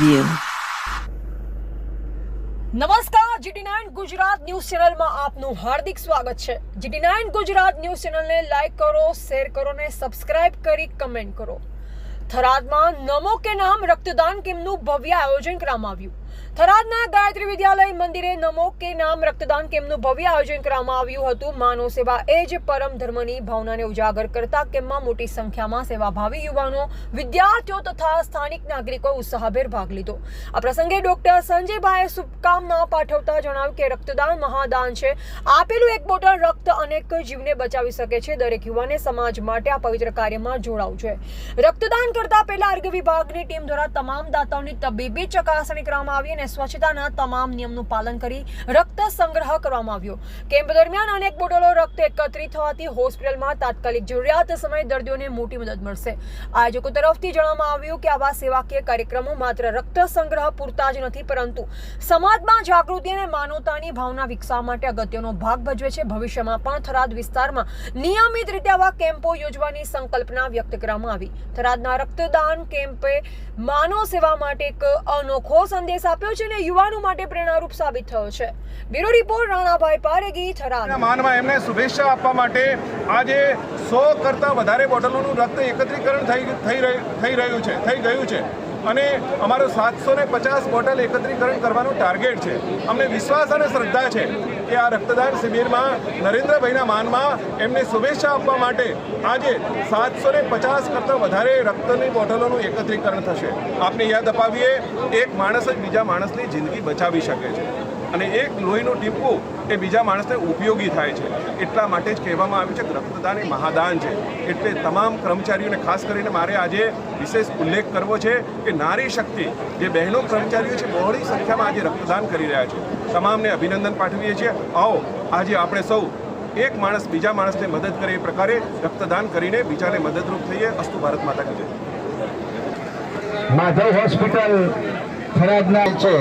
જોઈએ. નમસ્કાર, GT nine Gujarat news ચેનલમાં આપનું હાર્દિક સ્વાગત છે. જીટી નાઇન ગુજરાત ન્યૂઝ ચેનલને લાઇક કરો, શેર કરો ને સબસ્ક્રાઇબ કરી કમેન્ટ કરો. થરાદમાં નમો કે નામ રક્તદાન કેમ્પનું ભવ્ય આયોજન કરવામાં આવ્યું. થરાદના ગાયત્રી વિદ્યાલય મંદિરે નમો કે નામ રક્તદાન કેમ્પનું ભવ્ય આયોજન કરવામાં આવ્યું હતું. માનવ સેવા એ જ પરમ ધર્મની ભાવનાને ઉજાગર કરતા કેમ્પમાં મોટી સંખ્યામાં સેવાભાવી યુવાનો, વિદ્યાર્થીઓ તથા સ્થાનિક નાગરિકોએ ઉત્સાહભેર ભાગ લીધો. આ પ્રસંગે ડોક્ટર સંજયભાઈએ શુભકામના પાઠવતા જણાવ્યું કે રક્તદાન મહાદાન છે. આપેલું એક બોટલ રક્ત અનેક જીવને બચાવી શકે છે. દરેક યુવાને સમાજ માટે આ પવિત્ર કાર્યમાં જોડાવું છે રક્તદાન કરતા પહેલા આરોગ્ય વિભાગની ટીમ દ્વારા તમામ દાતાઓની તબીબી ચકાસણી કરવામાં આવી અને સ્વચ્છતાના તમામ નિયમનું પાલન કરી રક્ત સંગ્રહ કરવામાં આવ્યો. કેમ્પ દરમિયાન અનેક બોટલો રક્ત એકત્રિત થવાથી હોસ્પિટલમાં તાત્કાલિક જરૂરિયાત સમયે દર્દીઓને મોટી મદદ મળશે. આયોજકો તરફથી જણાવવામાં આવ્યું કે આવા સેવાકીય કાર્યક્રમો માત્ર રક્ત સંગ્રહ પૂરતા જ નથી, પરંતુ સમાજમાં જાગૃતિ અને માનવતાની ભાવના વિકસાવવા માટે અગત્યનો ભાગ ભજવે છે. ભવિષ્યમાં પણ થરાદ વિસ્તારમાં નિયમિત રીતે આવા કેમ્પો યોજવાની સંકલ્પના વ્યક્ત કરવામાં આવી. થરાદના રક્તદાન કેમ્પે માનવ સેવા માટે એક અનોખો સંદેશ આપ્યો અને યુવાનો માટે પ્રેરણારૂપ સાબિત થયો છે. Bureau report Ranabhai Paregi, Tharad. માનમાં એમને શુભેચ્છા આપવા માટે આજે સો કરતાં વધારે બોટલોનું રક્ત એકત્રીકરણ થઈ રહ્યું- થઈ રહ્યું છે, થઈ ગયું છે. અને અમારો સાતસો ને પચાસ બોટલ એકત્રીકરણ કરવાનું ટાર્ગેટ છે. અમને વિશ્વાસ અને શ્રદ્ધા છે. કે આ રક્તદાન શિબિરમાં નરેન્દ્રભાઈના માનમાં એમને શુભેચ્છા આપવા માટે આજે સાતસો ને પચાસ કરતાં વધારે રક્તની બોટલોનું એકત્રીકરણ થશે. આપને યાદ અપાવીએ, એક માણસ જ બીજા માણસની જિંદગી બચાવી શકે છે. અને એક લોહીનું ટીપકું એ બીજા માણસને ઉપયોગી થાય છે. એટલા માટે જ કહેવામાં આવ્યું છે કે રક્તદાન એ મહાદાન છે. એટલે તમામ કર્મચારીઓને ખાસ કરીને મારે આજે વિશેષ ઉલ્લેખ કરવો છે કે નારી શક્તિ, જે બહેનો કર્મચારીઓ છે, બહોળી સંખ્યામાં આજે રક્તદાન કરી રહ્યા છે. તમામને અભિનંદન પાઠવીએ છીએ. આવો, આજે આપણે સૌ એક માણસ બીજા માણસને મદદ કરે એ પ્રકારે રક્તદાન કરીને બીજાને મદદરૂપ થઈએ. અસ્તુ ભારત માતા કહે માધવ હોસ્પિટલ થરાદના છે.